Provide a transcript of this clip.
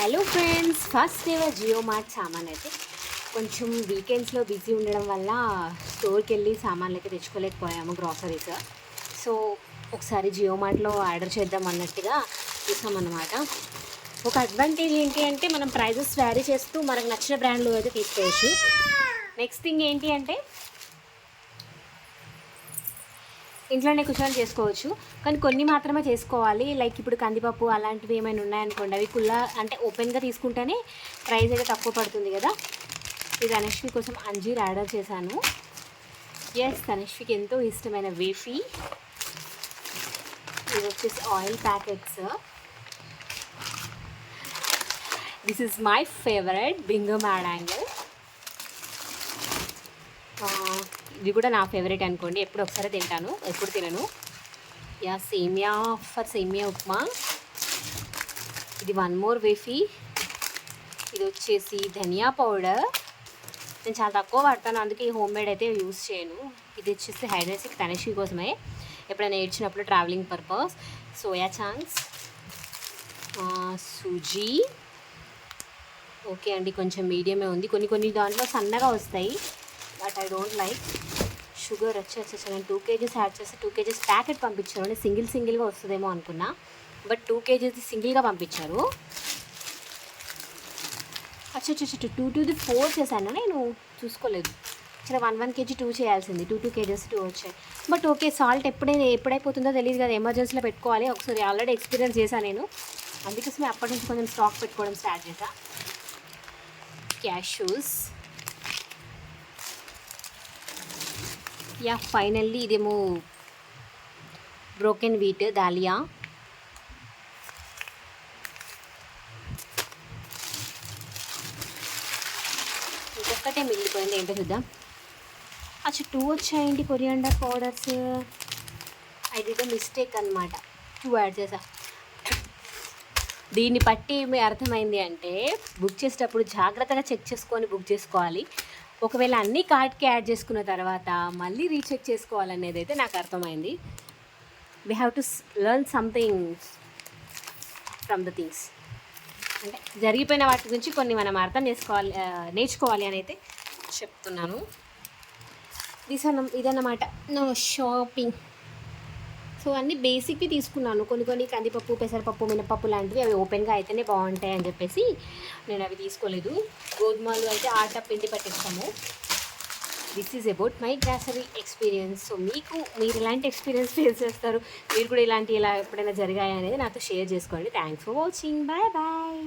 Hello friends first ever Jio mart సామాన్ అయితే. కొంచెం వీకెండ్స్లో బిజీ ఉండడం వల్ల స్టోర్కి వెళ్ళి సామాన్లు అయితే తెచ్చుకోలేకపోయాము గ్రాసరీస్ సో ఒకసారి జియో మార్ట్లో ఆర్డర్ చేద్దాం అన్నట్టుగా చూసామన్నమాట ఒక అడ్వాంటేజ్ ఏంటి అంటే మనం ప్రైజెస్ వ్యారీ చేస్తూ మనకు నచ్చిన బ్రాండ్లో అయితే తీసుకోవచ్చు. నెక్స్ట్ థింగ్ ఏంటి అంటే ఇంట్లోనే కూర్చొని చేసుకోవచ్చు. కానీ కొన్ని మాత్రమే చేసుకోవాలి. లైక్ ఇప్పుడు కందిపప్పు అలాంటివి ఏమైనా ఉన్నాయనుకోండి అవి కుల్లా అంటే ఓపెన్గా తీసుకుంటేనే ప్రైస్ అయితే తక్కువ పడుతుంది కదా. ఇది తనిష్వి కోసం అంజీర్ ఆర్డర్ చేశాను. ఎస్ తనిష్వికి ఎంతో ఇష్టమైన వేఫీ ఇది వచ్చేసి oil packets. This is my favourite bingo mad angles ఇది కూడా నా ఫేవరెట్ అనుకోండి. ఎప్పుడు ఒకసారి తింటాను ఎప్పుడు తినను. యా సేమియా ఫర్ సేమియా ఉప్మా. ఇది వన్ మోర్ వేఫీ. ఇది వచ్చేసి ధనియా పౌడర్. నేను చాలా తక్కువ వాడతాను అందుకే ఈ హోమ్ మేడ్ అయితే యూస్ చేయను. ఇది వచ్చేసి హైడ్రేసిక్ తనిషి కోసమే. ఎప్పుడైనా ఏడ్చినప్పుడు travelling purpose soya chunks sooji. Okay అండి కొంచెం మీడియమే ఉంది. కొన్ని కొన్ని దాంట్లో సన్నగా వస్తాయి but I don't like sugar వచ్చేసి నేను టూ కేజీస్ యాడ్ చేసి టూ కేజీస్ ప్యాకెట్ పంపించారు. నేను సింగిల్ సింగిల్గా వస్తుందేమో అనుకున్నా. బట్ టూ కేజీస్ సింగిల్గా పంపించారు. అచ్చా అచ్చా టూ టూది ఫోర్ చేశాను? నేను చూసుకోలేదు. చాలా వన్ వన్ కేజీ టూ చేయాల్సింది. టూ టూ కేజెస్ టూ వచ్చాయి. బట్ ఓకే సాల్ట్ ఎప్పుడైనా ఎప్పుడైపోతుందో తెలియదు కదా ఎమర్జెన్సీలో పెట్టుకోవాలి. ఒకసారి ఆల్రెడీ ఎక్స్పీరియన్స్ చేశాను నేను. అందుకోసమే అప్పటి నుంచి కొంచెం స్టాక్ పెట్టుకోవడం స్టార్ట్ చేశా. క్యాష్యూస్. యా ఫైనల్లీ ఇదేమో బ్రోకెన్ వీట్ దాలియా. ఇంకొకటే మిగిలిపోయింది ఏంటో చూద్దాం. అచ్చా టూ వచ్చాయండి coriander powders. I did mistake అనమాట టూ యాడ్ చేసా. దీన్ని బట్టి ఏమి అర్థమైంది అంటే బుక్ చేసేటప్పుడు జాగ్రత్తగా చెక్ చేసుకొని బుక్ చేసుకోవాలి. ఒకవేళ అన్ని కార్ట్కి యాడ్ చేసుకున్న తర్వాత మళ్ళీ రీచెక్ చేసుకోవాలనేది అయితే నాకు అర్థమైంది. We have to learn something from the things అంటే జరిగిపోయిన వాటి గురించి కొన్ని మనం అర్థం చేసుకోవాలి నేర్చుకోవాలి అని అయితే చెప్తున్నాను. దిసన్న ఇదన్నమాట. నా షాపింగ్ సో అన్ని బేసిక్వి తీసుకున్నాను. కొన్ని కొన్ని కందిపప్పు పెసరపప్పు మినపప్పు లాంటివి అవి ఓపెన్గా అయితేనే బాగుంటాయి అని చెప్పేసి నేను అవి తీసుకోలేదు. గోధుమలు అయితే ఆట పిండి పట్టిస్తాము. This is about my grocery experience so మీకు మీరు ఎలాంటి ఎక్స్పీరియన్స్ ఫేస్ చేస్తారు? మీరు కూడా ఇలాంటి ఇలా ఎప్పుడైనా జరిగాయి అనేది నాతో షేర్ చేసుకోండి. Thanks for watching bye bye